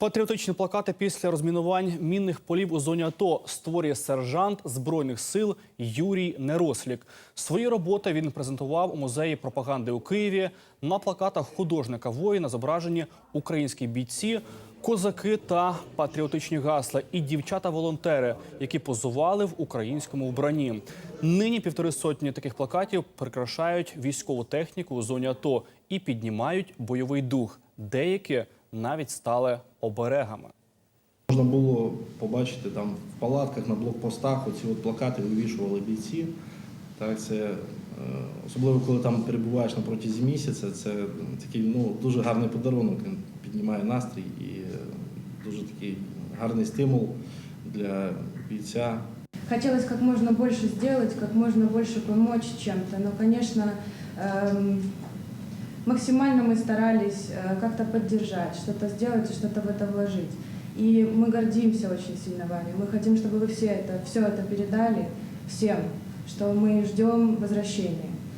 Патріотичні плакати після розмінувань мінних полів у зоні АТО створює сержант збройних сил Юрій Нерослік. Свої роботи він презентував у музеї пропаганди у Києві. На плакатах художника воїна зображені українські бійці, козаки та патріотичні гасла і дівчата-волонтери, які позували в українському вбранні. Нині півтори сотні таких плакатів прикрашають військову техніку у зоні АТО і піднімають бойовий дух. Деякі навіть стали оберегами. Можна було побачити там в палатках, на блокпостах оці от плакати вивішували бійці. Так, це, е, особливо коли там перебуваєш на протязі місяця, це такий ну, дуже гарний подарунок. Він піднімає настрій і е, дуже такий гарний стимул для бійця. Хотелось как можно больше сделать, как можно больше помочь чем-то, но, конечно, максимально мы старались э, как-то поддержать, что-то сделать и что-то в это вложить. И мы гордимся очень сильно вами. Мы хотим, чтобы вы все это, все это передали всем, что мы ждем возвращения.